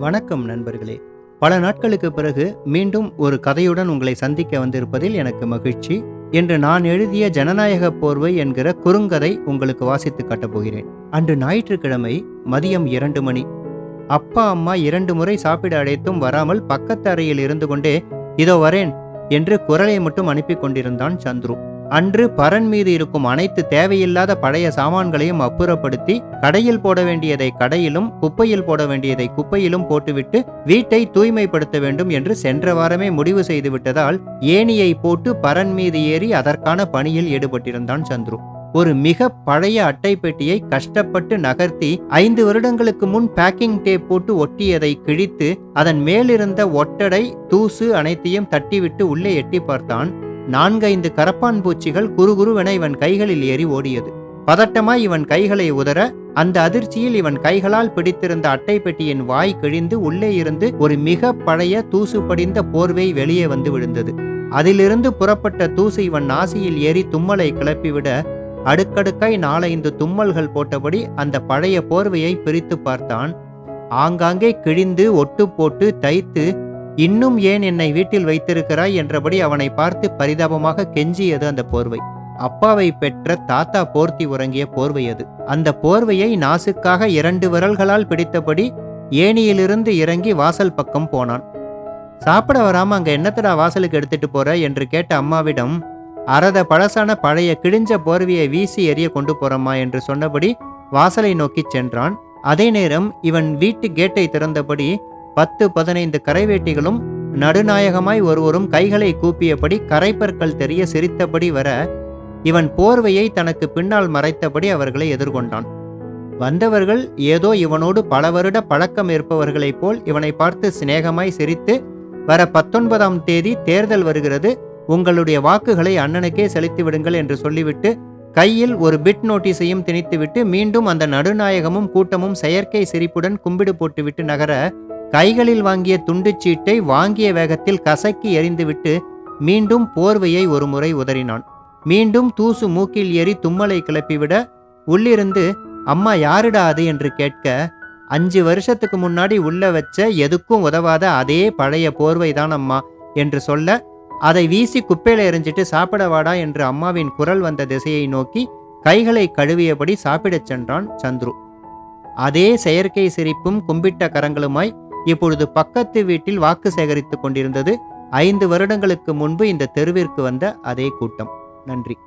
வணக்கம் நண்பர்களே. பல நாட்களுக்கு பிறகு மீண்டும் ஒரு கதையுடன் உங்களை சந்திக்க வந்திருப்பதில் எனக்கு மகிழ்ச்சி. என்று நான் எழுதிய ஜனநாயக போர்வை என்கிற குறுங்கதை உங்களுக்கு வாசித்து காட்டப்போகிறேன் அன்று ஞாயிற்றுக்கிழமை மதியம் இரண்டு மணி. அப்பா அம்மா இரண்டு முறை சாப்பிட அழைத்தும் வராமல் பக்கத்து அறையில் இருந்து கொண்டே இதோ வரேன் என்று குரலை மட்டும் அனுப்பி கொண்டிருந்தான் சந்துரு. அன்று பரன் மீது இருக்கும் அனைத்து தேவையில்லாத பழைய சாமான்களையும் அப்புறப்படுத்தி கடையில் போட வேண்டியதை கடையிலும் குப்பையில் போட வேண்டியதை குப்பையிலும் போட்டுவிட்டு வீட்டை தூய்மைப்படுத்த வேண்டும் என்று சென்ற வாரமே முடிவு செய்து விட்டதால் ஏணியை போட்டு பரன் மீது ஏறி அதற்கான பணியில் ஈடுபட்டிருந்தான் சந்துரு. ஒரு மிக பழைய அட்டை பெட்டியை கஷ்டப்பட்டு நகர்த்தி ஐந்து வருடங்களுக்கு முன் பேக்கிங் டேப் போட்டு ஒட்டியதை கிழித்து அதன் மேலிருந்த ஒட்டடை தூசு அனைத்தையும் தட்டிவிட்டு உள்ளே எட்டி பார்த்தான். நான்கைந்து கரப்பான் பூச்சிகள் குறுகுருவென இவன் கைகளில் ஏறி ஓடியது. பதட்டமாய் இவன் கைகளை உதற அந்த அதிர்ச்சியில் இவன் கைகளால் பிடித்திருந்த அட்டை பெட்டியின் வாய் கிழிந்து உள்ளே இருந்து ஒரு மிக பழைய தூசு படிந்த போர்வை வெளியே வந்து விழுந்தது. அதிலிருந்து புறப்பட்ட தூசு இவன் நாசியில் ஏறி தும்மலை கிளப்பிவிட அடுக்கடுக்காய் நாலைந்து தும்மல்கள் போட்டபடி அந்த பழைய போர்வையை பிரித்து பார்த்தான். ஆங்காங்கே கிழிந்து ஒட்டு போட்டு தைத்து இன்னும் ஏன் என்னை வீட்டில் வைத்திருக்கிறாய் என்றபடி அவனை பார்த்து பரிதாபமாக கெஞ்சியது அந்த போர்வை. அப்பாவை பெற்ற தாத்தா போர்த்தி உறங்கிய போர்வை அது. அந்த போர்வையை நாசுக்காக இரண்டு விரல்களால் பிடித்தபடி ஏணியிலிருந்து இறங்கி வாசல் பக்கம் போனான். சாப்பிட வராம அங்க என்னத்தடா வாசலுக்கு எடுத்துட்டு போற என்று கேட்ட அம்மாவிடம் அறத பழசான பழைய கிழிஞ்ச போர்வையை வீசி எறிய கொண்டு போறம்மா என்று சொன்னபடி வாசலை நோக்கிச் சென்றான். அதே நேரம் இவன் வீட்டு கேட்டை திறந்தபடி பத்து பதினைந்து கரைவேட்டிகளும் நடுநாயகமாய் ஒருவரும் கைகளை கூப்பியபடி கரைப்பற்கள் தெரிய சிரித்தபடி வர இவன் போர்வையை தனக்கு பின்னால் மறைத்தபடி அவர்களை எதிர்கொண்டான். வந்தவர்கள் ஏதோ இவனோடு பல வருட பழக்கம் இருப்பவர்களைப் போல் இவனை பார்த்து சிநேகமாய் சிரித்து வர பத்தொன்பதாம் தேதி தேர்தல் வருகிறது. உங்களுடைய வாக்குகளை அண்ணனுக்கே செலுத்தி விடுங்கள் என்று சொல்லிவிட்டு கையில் ஒரு பிட் நோட்டீஸையும் திணித்துவிட்டு மீண்டும் அந்த நடுநாயகமும் கூட்டமும் செயற்கை சிரிப்புடன் கும்பிடு போட்டுவிட்டு நகர கைகளில் வாங்கிய துண்டுச்சீட்டை வாங்கிய வேகத்தில் கசக்கி எறிந்துவிட்டு மீண்டும் போர்வையை ஒருமுறை உதறினான். மீண்டும் தூசு மூக்கில் ஏறி தும்மலை கிளப்பிவிட உள்ளிருந்து அம்மா யாருடா அது? என்று கேட்க அஞ்சு வருஷத்துக்கு முன்னாடி உள்ள வச்ச எதுக்கும் உதவாத அதே பழைய போர்வைதான் அம்மா என்று சொல்ல அதை வீசி குப்பையில எறிஞ்சிட்டு சாப்பிட வாடா என்று அம்மாவின் குரல் வந்த திசையை நோக்கி கைகளை கழுவியபடி சாப்பிடச் சென்றான் சந்துரு. அதே செயற்கை சிரிப்பும் கும்பிட்ட கரங்களுமாய் இப்பொழுது பக்கத்து வீட்டில் வாக்கு சேகரித்துக் கொண்டிருந்தது. ஐந்து வருடங்களுக்கு முன்பு இந்த தெருவிற்கு வந்த அதே கூட்டம். நன்றி.